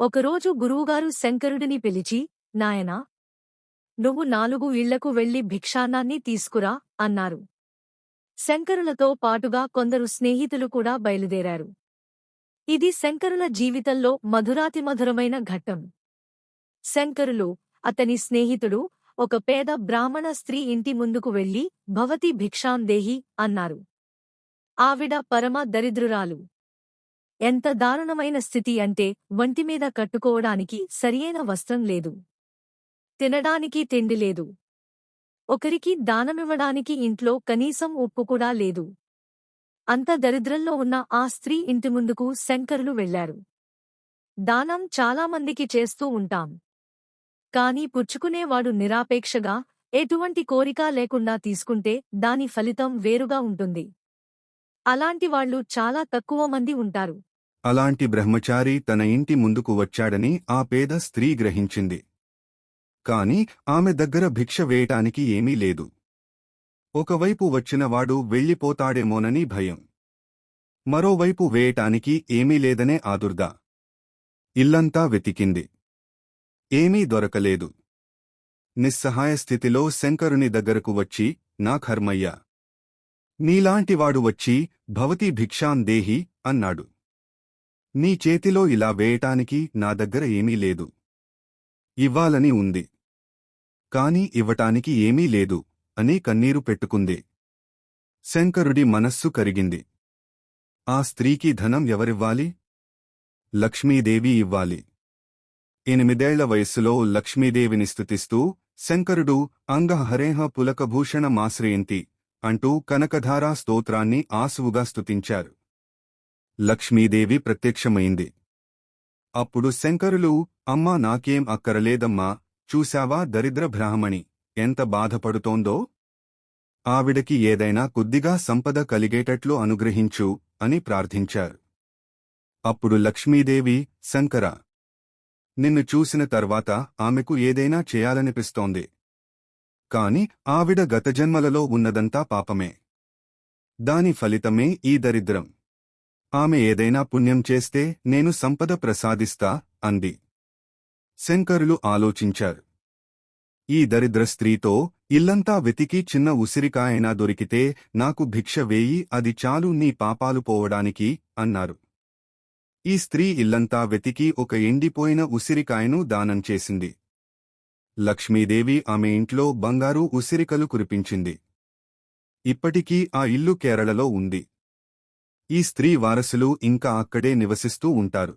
ఒకరోజు గురువుగారు శంకరుడిని పిలిచి నాయనా నువ్వు నాలుగు ఇళ్ళకు వెళ్ళి భిక్షాన్నాన్ని తీసుకురా అన్నారు. శంకరులతో పాటుగా కొందరు స్నేహితులు కూడా బయలుదేరారు. ఇది శంకరుల జీవితంలో మధురాతిమధురమైన ఘట్టం. శంకరులు అతని స్నేహితుడు ఒక పేద బ్రాహ్మణ స్త్రీ ఇంటి ముందుకు వెళ్ళి భవతి భిక్షాందేహి అన్నారు. ఆవిడ పరమ దరిద్రురాలు. ఎంత దారుణమైన స్థితి అంటే వంటిమీద కట్టుకోవడానికి సరియైన వస్త్రం లేదు. తినడానికి తిండి లేదు. ఒకరికి దానమివ్వడానికి ఇంట్లో కనీసం ఉప్పు కూడా లేదు. అంత దరిద్రంలో ఉన్న ఆ స్త్రీ ఇంటి ముందుకు శంకరులు వెళ్ళారు దానం చాలామందికి చేస్తూ ఉంటాం. కాని పుచ్చుకునేవాడు నిరాపేక్షగా ఎటువంటి కోరిక లేకుండా తీసుకుంటే దాని ఫలితం వేరుగా ఉంటుంది. అలాంటి వాళ్ళు చాలా తక్కువ మంది ఉంటారు. అలాంటి బ్రహ్మచారి తన ఇంటి ముందుకు వచ్చాడని ఆ పేద స్త్రీ గ్రహించింది. కాని ఆమె దగ్గర భిక్ష వేయటానికి ఏమీ లేదు. ఒకవైపు వచ్చినవాడు వెళ్ళిపోతాడేమోనని భయం. మరోవైపు వేయటానికి ఏమీ లేదనే ఆదుర్దా. ఇల్లంతా వెతికింది. ఏమీ దొరకలేదు. నిస్సహాయ స్థితిలో శంకరుని దగ్గరకు వచ్చి నా కర్మయ్య నీలాంటివాడు వచ్చి భవతి భిక్షాం దేహి అన్నాడు. నీ చేతిలో ఇలా వేయటానికి నా దగ్గర ఏమీ లేదు. ఇవ్వాలని ఉంది. కాని ఇవ్వటానికి ఏమీ లేదు అని కన్నీరు పెట్టుకుంది. శంకరుడి మనస్సు కరిగింది. ఆ స్త్రీకి ధనం ఎవరివ్వాలి? లక్ష్మీదేవి ఇవ్వాలి. ఎనిమిదేళ్ళ వయస్సులో లక్ష్మీదేవిని స్తుతిస్తూ శంకరుడు అంగహరేహ పులకభూషణమాశ్రయంతి అంటూ కనకధారా స్తోత్రాన్ని ఆసువుగా స్తుతించారు. లక్ష్మీదేవి ప్రత్యక్షమైంది. అప్పుడు శంకరులు అమ్మా నాకేం అక్కరలేదమ్మా చూశావా దరిద్ర బ్రాహ్మణి ఎంత బాధపడుతోందో? ఆవిడకి ఏదైనా కొద్దిగా సంపద కలిగేటట్లు అనుగ్రహించు అని ప్రార్థించారు. అప్పుడు లక్ష్మీదేవి శంకర నిన్ను చూసిన తర్వాత ఆమెకు ఏదైనా చేయాలనిపిస్తోంది కాని ఆవిడ గత జన్మలలో ఉన్నదంతా పాపమే. దాని ఫలితమే ఈ దరిద్రం. ఆమె ఏదైనా పుణ్యం చేస్తే నేను సంపద ప్రసాదిస్తా అంది. శంకరులు ఆలోచించారు. ఈ దరిద్ర స్త్రీతో ఇల్లంతా వెతికి చిన్న ఉసిరికాయనా దొరికితే నాకు భిక్ష వేయి అది చాలు నీ పాపాలు పోవడానికి అన్నారు. ఈ స్త్రీ ఇల్లంతా వెతికి ఒక ఎండిపోయిన ఉసిరికాయను దానం చేసింది. లక్ష్మీదేవి ఆమె ఇంట్లో బంగారు ఉసిరికలు కురిపించింది. ఇప్పటికీ ఆ ఇల్లు కేరళలో ఉంది. ఈ స్త్రీ వారసులు ఇంకా అక్కడే నివసిస్తూ ఉంటారు.